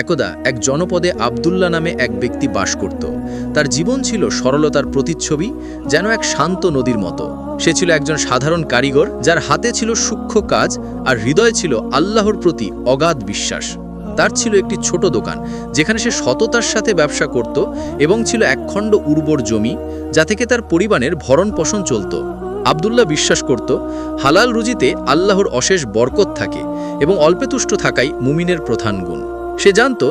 একদা এক জনপদে আবদুল্লাহ নামে এক ব্যক্তি বাস করত। তার জীবন ছিল সরলতার প্রতিচ্ছবি, যেন এক শান্ত নদীর মতো। সে ছিল একজন সাধারণ কারিগর, যার হাতে ছিল সূক্ষ্ম কাজ আর হৃদয় ছিল আল্লাহর প্রতি অগাধ বিশ্বাস। তার ছিল একটি ছোট দোকান, যেখানে সে সততার সাথে ব্যবসা করত এবং ছিল একখণ্ড উর্বর জমি, যা থেকে তার পরিবারের ভরণ পোষণ চলত। আবদুল্লাহ বিশ্বাস করত, হালাল রুজিতে আল্লাহর অশেষ বরকত থাকে এবং অল্পে তুষ্ট থাকাই মুমিনের প্রধান গুণ। সে জানত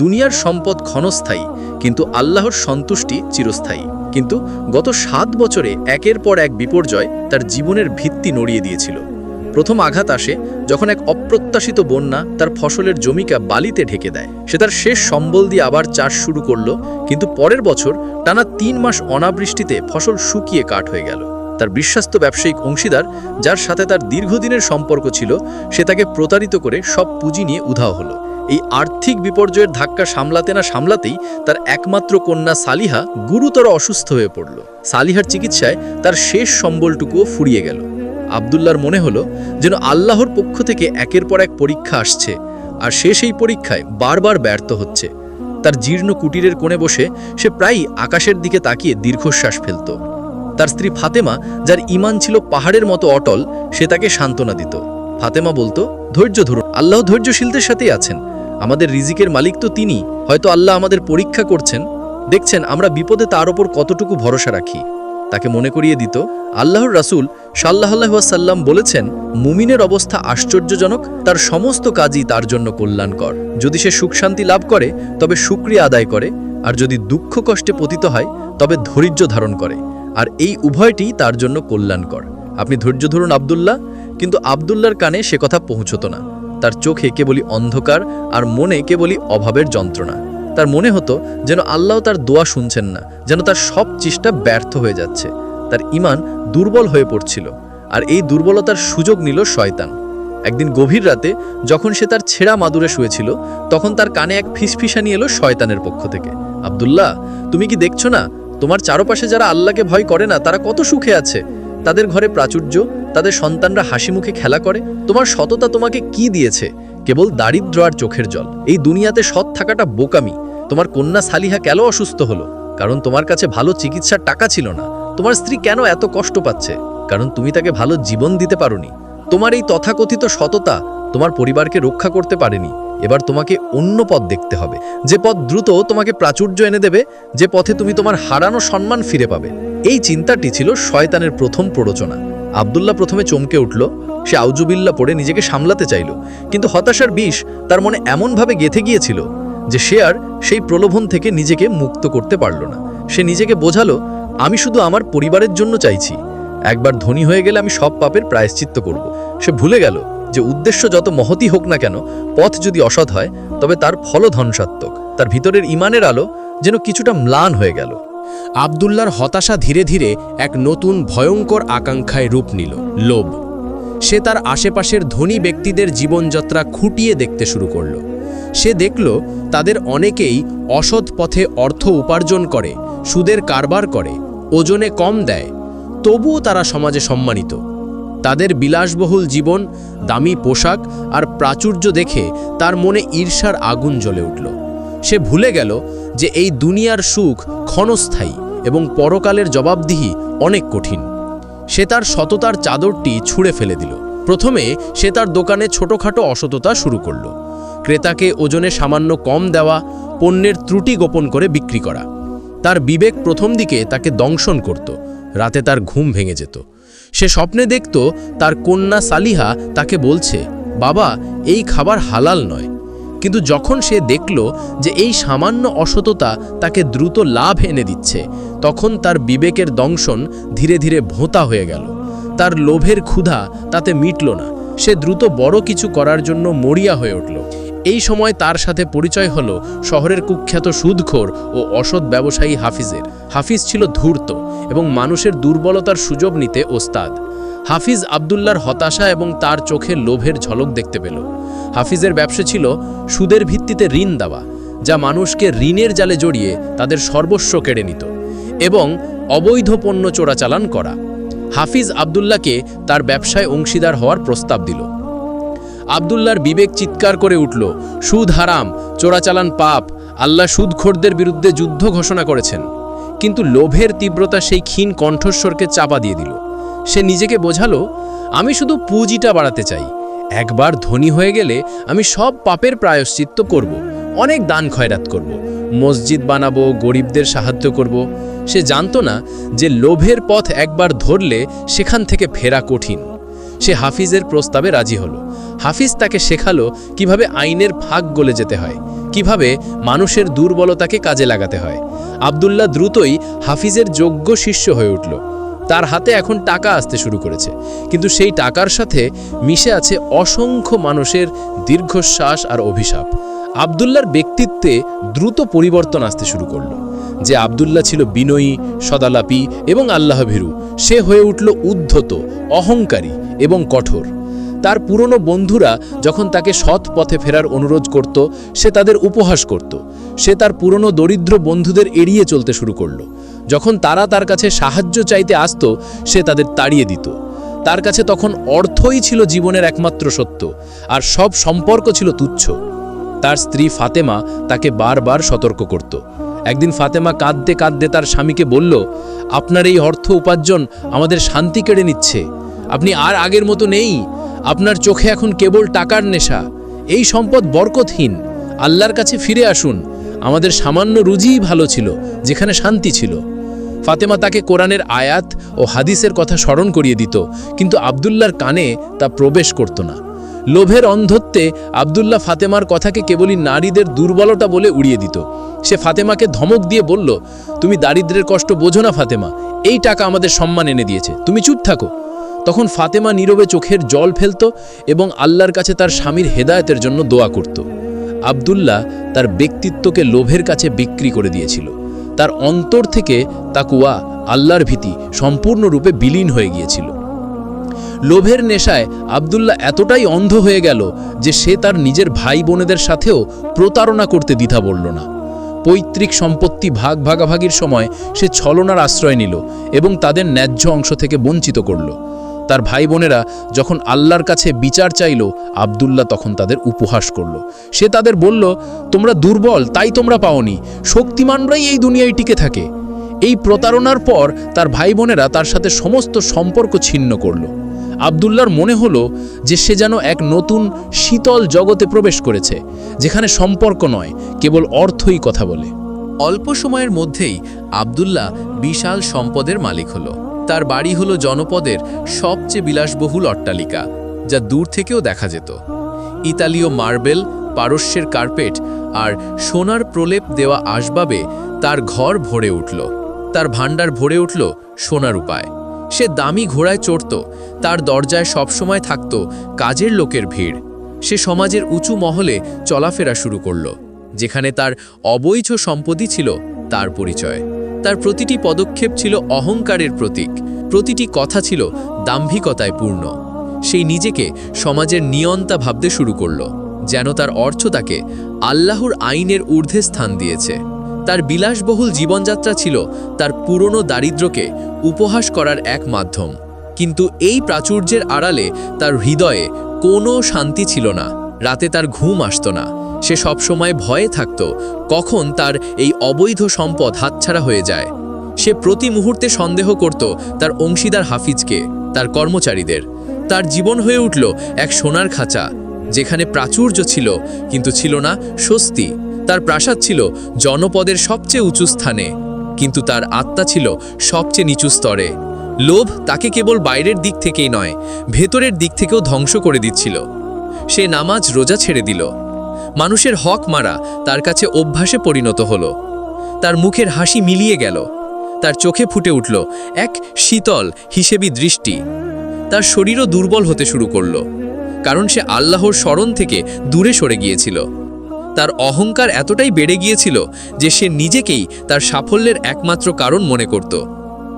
দুনিয়ার সম্পদ ক্ষণস্থায়ী, কিন্তু আল্লাহর সন্তুষ্টি চিরস্থায়ী। কিন্তু গত সাত বছরে একের পর এক বিপর্যয় তার জীবনের ভিত্তি নড়িয়ে দিয়েছিল। প্রথম আঘাত আসে যখন এক অপ্রত্যাশিত বন্যা তার ফসলের জমিকা বালিতে ঢেকে দেয়। সে তার শেষ সম্বল দিয়ে আবার চাষ শুরু করল, কিন্তু পরের বছর টানা তিন মাস অনাবৃষ্টিতে ফসল শুকিয়ে কাঠ হয়ে গেল। তার বিশ্বাস্ত ব্যবসায়িক অংশীদার, যার সাথে তার দীর্ঘদিনের সম্পর্ক ছিল, সে তাকে প্রতারিত করে সব পুঁজি নিয়ে উধাও হলো। এই আর্থিক বিপর্যয়ের ধাক্কা সামলাতে না সামলাতেই তার একমাত্র কন্যা সালিহা গুরুতর অসুস্থ হয়ে পড়ল। সালিহার চিকিৎসায় তার শেষ সম্বলটুকুও ফুরিয়ে গেল। আবদুল্লার মনে হলো যেন আল্লাহর পক্ষ থেকে একের পর এক পরীক্ষা আসছে, আর সে সেই পরীক্ষায় বারবার ব্যর্থ হচ্ছে। তার জীর্ণ কুটিরের কোণে বসে সে প্রায়ই আকাশের দিকে তাকিয়ে দীর্ঘশ্বাস ফেলত। তার স্ত্রী ফাতেমা, যার ইমান ছিল পাহাড়ের মতো অটল, সে তাকে সান্ত্বনা দিত। ফাতেমা বলতো, ধৈর্য ধরুন। আল্লাহ ধৈর্যশীলদের সাথেই আছেন। আমাদের রিজিকের মালিক তো তিনি। হয়তো আল্লাহ আমাদের পরীক্ষা করছেন। দেখছেন, আমরা বিপদে তার ওপর কতটুকু ভরসা রাখি। তাকে মনে করিয়ে দিত, আল্লাহর রাসূল সাল্লাহ সাল্লাম বলেছেন, মুমিনের অবস্থা আশ্চর্যজনক, তার সমস্ত কাজই তার জন্য কল্যাণকর। যদি সে সুখ শান্তি লাভ করে, তবে সুক্রিয়া আদায় করে, আর যদি দুঃখ কষ্টে পতিত হয়, তবে ধৈর্য ধারণ করে। আর এই উভয়টি তার জন্য কল্যাণকর। আপনি ধৈর্য ধরুন আবদুল্লাহ, কিন্তু আবদুল্লার কানে সে কথা পৌঁছত না। তার চোখে কেবলই অন্ধকার আর মনে কেবলই অভাবের যন্ত্রণা। তার মনে হতো যেন আল্লাহ তার দোয়া শুনছেন না, যেন তার সব চেষ্টা ব্যর্থ হয়ে যাচ্ছে। তার ইমান দুর্বল হয়ে পড়ছিল আর এই দুর্বলতার সুযোগ নিল শয়তান। একদিন গভীর রাতে যখন সে তার ছেঁড়া মাদুরে শুয়েছিল, তখন তার কানে এক ফিসফিসানি এলো শয়তানের পক্ষ থেকে। আবদুল্লাহ, তুমি কি দেখছ না? তোমার চারপাশে যারা আল্লাহকে ভয় করে না, তারা কত সুখে আছে? তাদের ঘরে প্রাচুর্য, তাদের সন্তানরা হাসি মুখে খেলা করে, তোমার সততা তোমাকে কি দিয়েছে? কেবল দারিদ্র আর চোখের জল। এই দুনিয়াতে সৎ থাকাটা বোকামি। তোমার কন্যা সালিহা কেন অসুস্থ হলো? কারণ তোমার কাছে ভালো চিকিৎসার টাকা ছিল না। তোমার স্ত্রী কেন এত কষ্ট পাচ্ছে? কারণ তুমি তাকে ভালো জীবন দিতে পারোনি। তোমার এই তথাকথিত সততা তোমার পরিবারকে রক্ষা করতে পারেনি। এবার তোমাকে অন্য পথ দেখতে হবে। যে পথ দ্রুত তোমাকে প্রাচুর্য এনে দেবে, যে পথে তুমি তোমার হারানো সম্মান ফিরে পাবে। এই চিন্তাটি ছিল শয়তানের প্রথম প্ররোচনা। আবদুল্লাহ প্রথমে চমকে উঠল, সে আউজুবিল্লা পড়ে নিজেকে সামলাতে চাইল। কিন্তু হতাশার বিষ তার মনে এমনভাবে গেথে গিয়েছিল যে সে আর সেই প্রলোভন থেকে নিজেকে মুক্ত করতে পারল না। সে নিজেকে বোঝালো, আমি শুধু আমার পরিবারের জন্য চাইছি। একবার ধনী হয়ে গেলে আমি সব পাপের প্রায়শ্চিত্ত করব। সে ভুলে গেল যে উদ্দেশ্য যত মহতি হোক না কেন, পথ যদি অসৎ হয়, তবে তার ফল ধনসাত্মক তার ভিতরের ইমানের আলো যেন কিছুটা ম্লান হয়ে গেল। আবদুল্লার হতাশা ধীরে ধীরে এক নতুন ভয়ঙ্কর আকাঙ্ক্ষায় রূপ নিল, লোভ। সে তার আশেপাশের ধনী ব্যক্তিদের জীবনযাত্রা খুঁটিয়ে দেখতে শুরু করল। সে দেখল তাদের অনেকেই অসৎ পথে অর্থ উপার্জন করে, সুদের কারবার করে, ওজনে কম দেয়, তবুও তারা সমাজে সম্মানিত। তাদের বিলাসবহুল জীবন, দামি পোশাক আর প্রাচুর্য দেখে তার মনে ঈর্ষার আগুন জ্বলে উঠল। সে ভুলে গেল যে এই দুনিয়ার সুখ ক্ষণস্থায়ী এবং পরকালের জবাবদিহি অনেক কঠিন। সে তার সততার চাদরটি ছুঁড়ে ফেলে দিল। প্রথমে সে তার দোকানে ছোটোখাটো অসততা শুরু করল। ক্রেতাকে ওজনে সামান্য কম দেওয়া, পণ্যের ত্রুটি গোপন করে বিক্রি করা। তার বিবেক প্রথম দিকে তাকে দংশন করত। রাতে তার ঘুম ভেঙে যেত। সে স্বপ্নে দেখত তার কন্যা সালিহা তাকে বলছে, বাবা, এই খাবার হালাল নয়। কিন্তু যখন সে দেখল যে এই সামান্য অসততা তাকে দ্রুত লাভ এনে দিচ্ছে, তখন তার বিবেকের দংশন ধীরে ধীরে ভোঁতা হয়ে গেল। তার লোভের ক্ষুধা তাতে মিটল না। সে দ্রুত বড় কিছু করার জন্য মরিয়া হয়ে উঠল। এই সময় তার সাথে পরিচয় হলো শহরের কুখ্যাত সুদখোর ও অসৎ ব্যবসায়ী হাফিজের। হাফিজ ছিল ধূর্ত এবং মানুষের দুর্বলতার সুযোগ নিতে ওস্তাদ। হাফিজ আবদুল্লার হতাশা এবং তার চোখে লোভের ঝলক দেখতে পেল। হাফিজের ব্যবসা ছিল সুদের ভিত্তিতে ঋণ দেওয়া, যা মানুষকে ঋণের জালে জড়িয়ে তাদের সর্বস্ব কেড়ে নিত এবং অবৈধ পণ্য চোরাচালান করা। হাফিজ আবদুল্লাকে তার ব্যবসায় অংশীদার হওয়ার প্রস্তাব দিল। আবদুল্লার বিবেক চিৎকার করে উঠল, সুদ হারাম, চোরাচালান পাপ, আল্লাহ সুদখোরদের বিরুদ্ধে যুদ্ধ ঘোষণা করেছেন। কিন্তু লোভের তীব্রতা সেই ক্ষীণ কণ্ঠস্বরকে চাপা দিয়ে দিল। সে নিজেকে বোঝালো, আমি শুধু পুঁজিটা বাড়াতে চাই। একবার ধনী হয়ে গেলে আমি সব পাপের প্রায়শ্চিত্ত করব, অনেক দান খয়রাত করব, মসজিদ বানাবো, গরিবদের সাহায্য করব। সে জানতো না যে লোভের পথ একবার ধরলে সেখান থেকে ফেরা কঠিন। সে হাফিজের প্রস্তাবে রাজি হলো। হাফিজ তাকে শেখালো কীভাবে আইনের ফাঁক গলে যেতে হয়, কীভাবে মানুষের দুর্বলতাকে কাজে লাগাতে হয়। আবদুল্লাহ দ্রুতই হাফিজের যোগ্য শিষ্য হয়ে উঠল। তার হাতে এখন টাকা আসতে শুরু করেছে। কিন্তু সেই টাকার সাথে মিশে আছে অসংখ্য মানুষের দীর্ঘশ্বাস আর অভিশাপ। আবদুল্লার ব্যক্তিত্বে দ্রুত পরিবর্তন আসতে শুরু করল। যে আবদুল্লাহ ছিল বিনয়ী, সদালাপি এবং আল্লাহভীরু সে হয়ে উঠল উদ্ধত, অহংকারী এবং কঠোর। তার পুরনো বন্ধুরা যখন তাকে সৎ পথে ফেরার অনুরোধ করত, সে তাদের উপহাস করত। সে তার পুরনো দরিদ্র বন্ধুদের এড়িয়ে চলতে শুরু করল। যখন তারা তার কাছে সাহায্য চাইতে আসত, সে তাদের তাড়িয়ে দিত। তার কাছে তখন অর্থই ছিল জীবনের একমাত্র সত্য, আর সব সম্পর্ক ছিল তুচ্ছ। তার স্ত্রী ফাতেমা তাকে বারবার সতর্ক করত। একদিন ফাতেমা কাঁদতে কাঁদতে তার স্বামীকে বলল, আপনার এই অর্থ উপার্জন আমাদের শান্তি কেড়ে নিচ্ছে। আপনি আর আগের মতো নেই। আপনার চোখে এখন কেবল টাকার নেশা। এই সম্পদ বরকতহীন। আল্লাহর কাছে ফিরে আসুন। আমাদের সামান্য রুজিই ভালো ছিল, যেখানে শান্তি ছিল। ফাতেমা তাকে কোরআনের আয়াত ও হাদিসের কথা স্মরণ করিয়ে দিত, কিন্তু আবদুল্লার কানে তা প্রবেশ করত না। লোভের অন্ধত্বে আবদুল্লাহ ফাতেমার কথাকে কেবলই নারীদের দুর্বলতা বলে উড়িয়ে দিত। সে ফাতেমাকে ধমক দিয়ে বলল, তুমি দারিদ্রের কষ্ট বোঝো না ফাতেমা, এই টাকা আমাদের সম্মান এনে দিয়েছে, তুমি চুপ থাকো। তখন ফাতেমা নীরবে চোখের জল ফেলত এবং আল্লাহর কাছে তার স্বামীর হেদায়েতের জন্য দোয়া করত। আবদুল্লাহ তার ব্যক্তিত্বকে লোভের কাছে বিক্রি করে দিয়েছিল। তার অন্তর থেকে তাকুয়া, আল্লাহর ভীতি সম্পূর্ণরূপে বিলীন হয়ে গিয়েছিল। লোভের নেশায় আবদুল্লাহ এতটাই অন্ধ হয়ে গেল যে সে তার নিজের ভাই বোনেদের সাথেও প্রতারণা করতে দ্বিধা বলল না। পৈতৃক সম্পত্তি ভাগ ভাগাভাগির সময় সে ছলনার আশ্রয় নিল এবং তাদের ন্যায্য অংশ থেকে বঞ্চিত করল। তার ভাই বোনেরা যখন আল্লাহর কাছে বিচার চাইল, আবদুল্লাহ তখন তাদের উপহাস করল। সে তাদের বলল, তোমরা দুর্বল, তাই তোমরা পাওনি। শক্তিমানরাই এই দুনিয়ায় টিকে থাকে। এই প্রতারণার পর তার ভাই বোনেরা তার সাথে সমস্ত সম্পর্ক ছিন্ন করল। আবদুল্লার মনে হলো যে সে যেন এক নতুন শীতল জগতে প্রবেশ করেছে, যেখানে সম্পর্ক নয়, কেবল অর্থই কথা বলে। অল্প সময়ের মধ্যেই আবদুল্লাহ বিশাল সম্পদের মালিক হলো। তার বাড়ি হলো জনপদের সবচেয়ে বিলাসবহুল অট্টালিকা, যা দূর থেকেও দেখা যেত। ইতালীয় মার্বেল, পারস্যের কার্পেট আর সোনার প্রলেপ দেওয়া আসবাবে তার ঘর ভরে উঠল। তার ভাণ্ডার ভরে উঠল সোনার উপায়। সে দামি ঘোড়ায় চড়ত, তার দরজায় সবসময় থাকত কাজের লোকের ভিড়। সে সমাজের উঁচু মহলে চলাফেরা শুরু করল, যেখানে তার অবৈধ সম্পত্তি ছিল তার পরিচয়। তার প্রতিটি পদক্ষেপ ছিল অহংকারের প্রতীক, প্রতিটি কথা ছিল দাম্ভিকতায় পূর্ণ। সেই নিজেকে সমাজের নিয়ন্তা ভাবতে শুরু করল, যেন তার অর্থ তাকে আল্লাহর আইনের ঊর্ধ্বে স্থান দিয়েছে। তার বিলাসবহুল জীবনযাত্রা ছিল তার পুরনো দারিদ্র্যকে উপহাস করার এক মাধ্যম। কিন্তু এই প্রাচুর্যের আড়ালে তার হৃদয়ে কোনো শান্তি ছিল না, রাতে তার ঘুম আসত না, সে সবসময় ভয়ে থাকত, কখন তার এই অবৈধ সম্পদ হাতছাড়া হয়ে যায়। সে প্রতি মুহূর্তে সন্দেহ করত তার অংশীদার হাফিজকে, তার কর্মচারীদের। তার জীবন হয়ে উঠল এক সোনার খাঁচা, যেখানে প্রাচুর্য ছিল, কিন্তু ছিল না স্বস্তি। তার প্রাসাদ ছিল জনপদের সবচেয়ে উঁচু স্থানে, কিন্তু তার আত্মা ছিল সবচেয়ে নিচু স্তরে। লোভ তাকে কেবল বাইরের দিক থেকেই নয়, ভেতরের দিক থেকেও ধ্বংস করে দিচ্ছিল। সে নামাজ রোজা ছেড়ে দিল। মানুষের হক মারা তার কাছে অভ্যাসে পরিণত হলো। তার মুখের হাসি মিলিয়ে গেল। তার চোখে ফুটে উঠল এক শীতল, হিসেবি দৃষ্টি। তার শরীরও দুর্বল হতে শুরু করল, কারণ সে আল্লাহর স্মরণ থেকে দূরে সরে গিয়েছিল। তার অহংকার এতটাই বেড়ে গিয়েছিল যে সে নিজেকেই তার সাফল্যের একমাত্র কারণ মনে করত।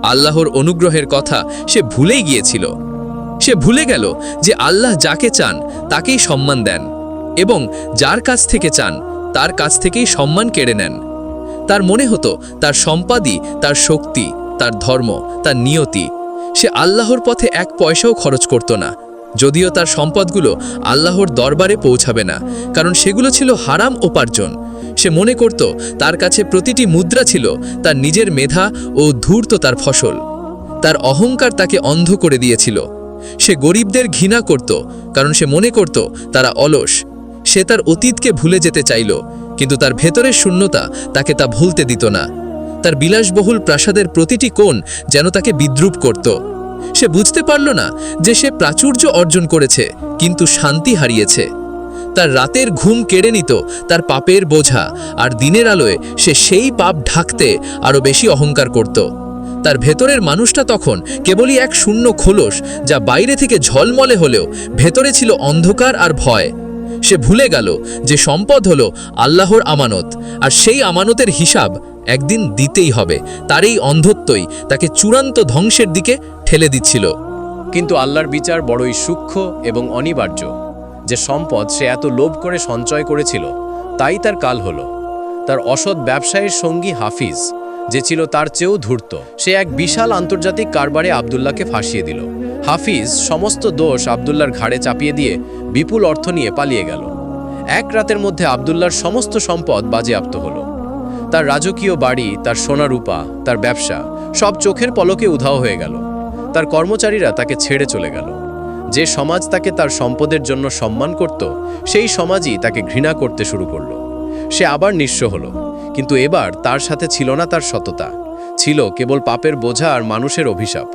আল্লাহর অনুগ্রহের কথা সে ভুলেই গিয়েছিল। সে ভুলে গেল যে আল্লাহ যাকে চান, তাকেই সম্মান দেন এবং যার কাছ থেকে চান, তার কাছ থেকেই সম্মান কেড়ে নেন। তার মনে হতো তার সম্পাদই, তার শক্তি, তার ধর্ম, তার নিয়তি। সে আল্লাহর পথে এক পয়সাও খরচ করত না। যদিও তার সম্পদগুলো আল্লাহর দরবারে পৌঁছাবে না, কারণ সেগুলো ছিল হারাম উপার্জন। সে মনে করত, তার কাছে প্রতিটি মুদ্রা ছিল তার নিজের মেধা ও ধূর্ত তার ফসল। তার অহংকার তাকে অন্ধ করে দিয়েছিল। সে গরিবদের ঘৃণা করত, কারণ সে মনে করত, তারা অলস। সে তার অতীতকে ভুলে যেতে চাইল, কিন্তু তার ভেতরের শূন্যতা তাকে তা ভুলতে দিত না। তার বিলাসবহুল প্রাসাদের প্রতিটি কোণ যেন তাকে বিদ্রুপ করত। সে বুঝতে পারল না যে সে প্রাচুর্য অর্জন করেছে, কিন্তু শান্তি হারিয়েছে। তার রাতের ঘুম কেড়ে নিত তার পাপের বোঝা, আর দিনের আলোয় সে সেই পাপ ঢাকতে আরও বেশি অহংকার করত। তার ভেতরের মানুষটা তখন কেবলই এক শূন্য খোলস, যা বাইরে থেকে ঝলমলে হলেও ভেতরে ছিল অন্ধকার আর ভয়। সে ভুলে গেল যে সম্পদ হলো আল্লাহর আমানত, আর সেই আমানতের হিসাব একদিন দিতেই হবে তার এই অন্ধত্বই তাকে চূড়ান্ত ধ্বংসের দিকে ঠেলে দিচ্ছিল। কিন্তু আল্লাহর বিচার বড়ই সূক্ষ্ম এবং অনিবার্য। যে সম্পদ সে এত লোভ করে সঞ্চয় করেছিল, তাই তার কাল হলো। তার অসৎ ব্যবসায়ের সঙ্গী হাফিজ, যে ছিল তার চেয়েও ধূর্ত, সে এক বিশাল আন্তর্জাতিক কারবারে আবদুল্লাহকে ফাঁসিয়ে দিল। হাফিজ সমস্ত দোষ আবদুল্লার ঘাড়ে চাপিয়ে দিয়ে বিপুল অর্থ নিয়ে পালিয়ে গেল। এক রাতের মধ্যে আবদুল্লার সমস্ত সম্পদ বাজেয়াপ্ত হলো। তার রাজকীয় বাড়ি, তার সোনারূপা তার ব্যবসা, সব চোখের পলকে উধাও হয়ে গেল। তার কর্মচারীরা তাকে ছেড়ে চলে গেল। যে সমাজ তাকে তার সম্পদের জন্য সম্মান করত, সেই সমাজই তাকে ঘৃণা করতে শুরু করল। সে আবার নিঃস্ব হলো, কিন্তু এবার তার সাথে ছিল না তার সততা। ছিল কেবল পাপের বোঝা আর মানুষের অভিশাপ।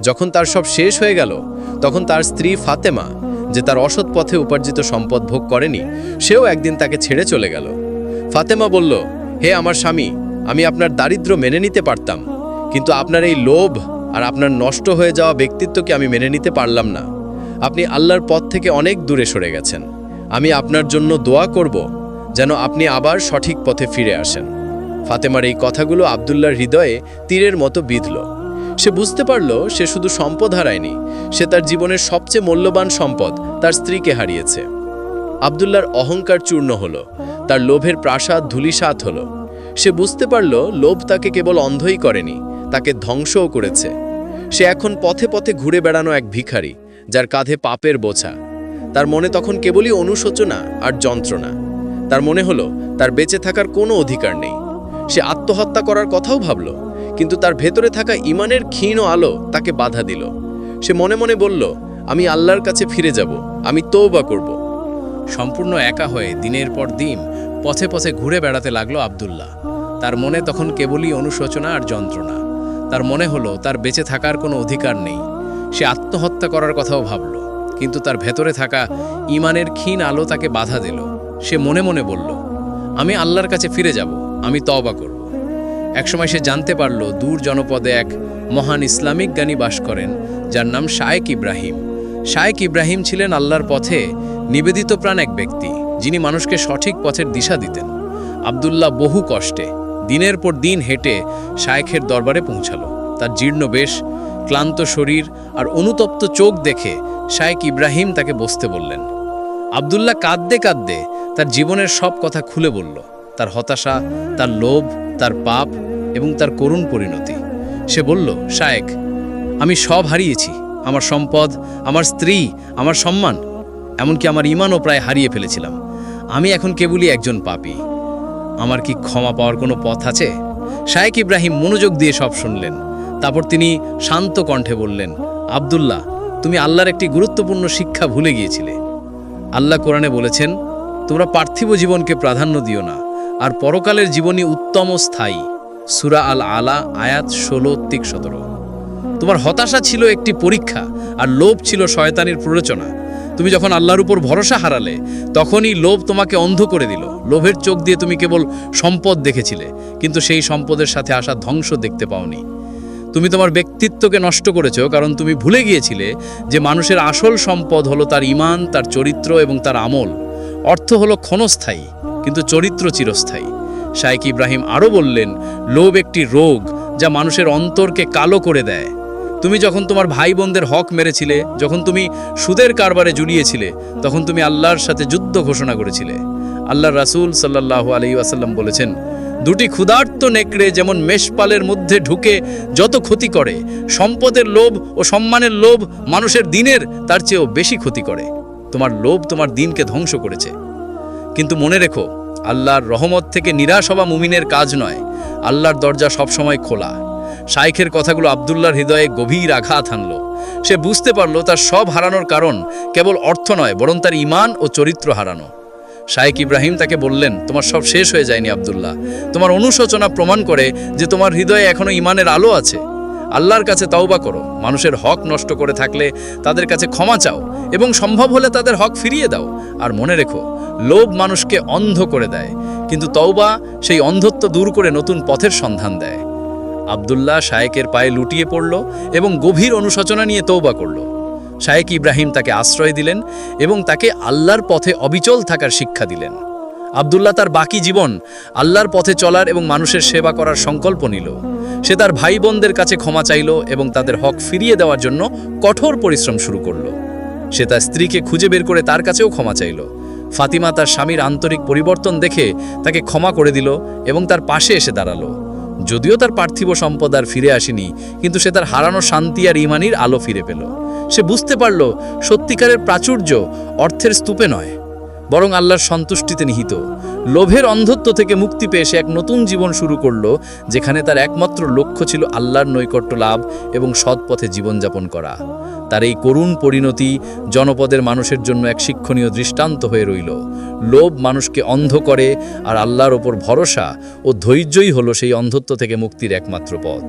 যখন তার সব শেষ হয়ে গেল, তখন তার স্ত্রী ফাতেমা, যে তার অসৎ পথে উপার্জিত সম্পদ ভোগ করেনি, সেও একদিন তাকে ছেড়ে চলে গেল। ফাতেমা বলল, হে আমার স্বামী, আমি আপনার দারিদ্র্য মেনে নিতে পারতাম, কিন্তু আপনার এই লোভ আর আপনার নষ্ট হয়ে যাওয়া ব্যক্তিত্বকে আমি মেনে নিতে পারলাম না। আপনি আল্লাহর পথ থেকে অনেক দূরে সরে গেছেন। আমি আপনার জন্য দোয়া করব যেন আপনি আবার সঠিক পথে ফিরে আসেন। ফাতেমার এই কথাগুলো আবদুল্লাহর হৃদয়ে তীরের মতো বিঁধল। সে বুঝতে পারল সে শুধু সম্পদ হারায়নি, সে তার জীবনের সবচেয়ে মূল্যবান সম্পদ তার স্ত্রীকে হারিয়েছে। আবদুল্লার অহংকার চূর্ণ হলো, তার লোভের প্রাসাদ ধুলিসাত হলো। সে বুঝতে পারল লোভ তাকে কেবল অন্ধই করেনি তাকে ধ্বংসও করেছে। সে এখন পথে পথে ঘুরে বেড়ানো এক ভিখারি, যার কাঁধে পাপের বোঝা। তার মনে তখন কেবলই অনুশোচনা আর যন্ত্রণা। তার মনে হলো, তার বেঁচে থাকার কোনো অধিকার নেই। সে আত্মহত্যা করার কথাও ভাবল, কিন্তু তার ভেতরে থাকা ইমানের ক্ষীণ আলো তাকে বাধা দিল। সে মনে মনে বলল, আমি আল্লাহর কাছে ফিরে যাব, আমি তৌবা করব। সম্পূর্ণ একা হয়ে দিনের পর দিন পথে পথে ঘুরে বেড়াতে লাগল আবদুল্লাহ। তার মনে তখন কেবলই অনুশোচনা আর যন্ত্রণা। তার মনে হলো তার বেঁচে থাকার কোনো অধিকার নেই। সে আত্মহত্যা করার কথাও ভাবল, কিন্তু তার ভেতরে থাকা ইমানের ক্ষীণ আলো তাকে বাধা দিল। সে মনে মনে বলল, আমি আল্লাহর কাছে ফিরে যাব, আমি তওবা করব। একসময় সে জানতে পারল, দূর জনপদে এক মহান ইসলামিক জ্ঞানী বাস করেন, যার নাম শায়েক ইব্রাহিম। শায়েক ইব্রাহিম ছিলেন আল্লাহর পথে নিবেদিত প্রাণ এক ব্যক্তি, যিনি মানুষকে সঠিক পথের দিশা দিতেন। আবদুল্লাহ বহু কষ্টে দিনের পর দিন হেঁটে শায়েখের দরবারে পৌঁছালো। তার জীর্ণ বেশ, ক্লান্ত শরীর আর অনুতপ্ত চোখ দেখে শায়েক ইব্রাহিম তাকে বসতে বললেন, আবদুল্লাহ কাঁদতে কাঁদতে তার জীবনের সব কথা খুলে বলল। তার হতাশা, তার লোভ, তার পাপ এবং তার করুণ পরিণতি। সে বলল শায়েক আমি সব হারিয়েছি। আমার সম্পদ, আমার স্ত্রী, আমার সম্মান, এমনকি আমার ইমানও প্রায় হারিয়ে ফেলেছিলাম। আমি এখন কেবলই একজন পাপী। আমার কি ক্ষমা পাওয়ার কোনো পথ আছে? শায়েক ইব্রাহিম মনোযোগ দিয়ে সব শুনলেন। তারপর তিনি শান্ত কণ্ঠে বললেন, আবদুল্লাহ, তুমি আল্লাহর একটি গুরুত্বপূর্ণ শিক্ষা ভুলে গিয়েছিলে। আল্লাহ কোরআনে বলেছেন, তোমরা পার্থিব জীবনকে প্রাধান্য দিও না, আর পরকালের জীবনই উত্তম স্থায়ী। সুরা আল আলা আয়াত ষোলো তিক সতেরো। তোমার হতাশা ছিল একটি পরীক্ষা, আর লোভ ছিল শয়তানির প্ররোচনা। তুমি যখন আল্লাহর উপর ভরসা হারালে, তখনই লোভ তোমাকে অন্ধ করে দিল। লোভের চোখ দিয়ে তুমি কেবল সম্পদ দেখেছিলে, কিন্তু সেই সম্পদের সাথে আসা ধ্বংস দেখতে পাওনি। তুমি তোমার ব্যক্তিত্বকে নষ্ট করেছ, কারণ তুমি ভুলে গিয়েছিলে যে মানুষের আসল সম্পদ হলো তার ইমান তার চরিত্র এবং তার আমল। অর্থ হলো ক্ষণস্থায়ী, কিন্তু চরিত্র চিরস্থায়ী। শাইক ইব্রাহিম আরও বললেন, লোভ একটি রোগ যা মানুষের অন্তরকে কালো করে দেয়। তুমি যখন তোমার ভাই বোনদের হক মেরেছিলে, যখন তুমি সুদের কারবারে জুড়িয়েছিলে, তখন তুমি আল্লাহর সাথে যুদ্ধ ঘোষণা করেছিলে। আল্লাহর রাসূল সাল্লাল্লাহু আলাইহি ওয়াসাল্লাম বলেছেন, দুটি ক্ষুধার্ত নেকড়ে যেমন মেষপালের মধ্যে ঢুকে যত ক্ষতি করে, সম্পদের লোভ ও সম্মানের লোভ মানুষের দিনের তার চেয়েও বেশি ক্ষতি করে। তোমার লোভ তোমার দিনকে ধ্বংস করেছে। কিন্তু মনে রেখো, আল্লাহর রহমত থেকে নিরাশ হওয়া মুমিনের কাজ নয়। আল্লাহর দরজা সবসময় খোলা। শাইখের কথাগুলো আবদুল্লাহর হৃদয়ে গভীর আঘাত হানল। সে বুঝতে পারল তার সব হারানোর কারণ কেবল অর্থ নয়, বরং তার ইমান ও চরিত্র হারানো। শাইখ ইব্রাহিম তাকে বললেন, তোমার সব শেষ হয়ে যায়নি আবদুল্লাহ। তোমার অনুশোচনা প্রমাণ করে যে তোমার হৃদয়ে এখনও ইমানের আলো আছে। আল্লাহর কাছে তওবা করো। মানুষের হক নষ্ট করে থাকলে তাদের কাছে ক্ষমা চাও এবং সম্ভব হলে তাদের হক ফিরিয়ে দাও। আর মনে রেখো, লোভ মানুষকে অন্ধ করে দেয়। কিন্তু তওবা সেই অন্ধত্ব দূর করে নতুন পথের সন্ধান দেয়। আবদুল্লাহ শায়েকের পায়ে লুটিয়ে পড়ল এবং গভীর অনুশোচনা নিয়ে তৌবা করল। শায়েক ইব্রাহিম তাকে আশ্রয় দিলেন এবং তাকে আল্লাহর পথে অবিচল থাকার শিক্ষা দিলেন। আবদুল্লাহ তার বাকি জীবন আল্লাহর পথে চলার এবং মানুষের সেবা করার সংকল্প নিল। সে তার ভাই বোনদের কাছে ক্ষমা চাইল এবং তাদের হক ফিরিয়ে দেওয়ার জন্য কঠোর পরিশ্রম শুরু করল। সে তার স্ত্রীকে খুঁজে বের করে তার কাছেও ক্ষমা চাইল। ফাতিমা তার স্বামীর আন্তরিক পরিবর্তন দেখে তাকে ক্ষমা করে দিল এবং তার পাশে এসে দাঁড়াল। যদিও তার পার্থিব সম্পদ আর ফিরে আসেনি, কিন্তু সে তার হারানো শান্তি আর ইমানির আলো ফিরে পেল। সে বুঝতে পারল, সত্যিকারের প্রাচুর্য অর্থের স্তূপে নয়। বরং আল্লাহর সন্তুষ্টিতে নিহিত। লোভের অন্ধত্ব থেকে মুক্তি পেয়ে সে এক নতুন জীবন শুরু করল, যেখানে তার একমাত্র লক্ষ্য ছিল আল্লাহর নৈকট্য লাভ এবং সৎ পথে জীবনযাপন করা। তার এই করুণ পরিণতি জনপদের মানুষের জন্য এক শিক্ষণীয় দৃষ্টান্ত হয়ে রইল। লোভ মানুষকে অন্ধ করে আর আল্লাহর ওপর ভরসা ও ধৈর্যই হলো সেই অন্ধত্ব থেকে মুক্তির একমাত্র পথ।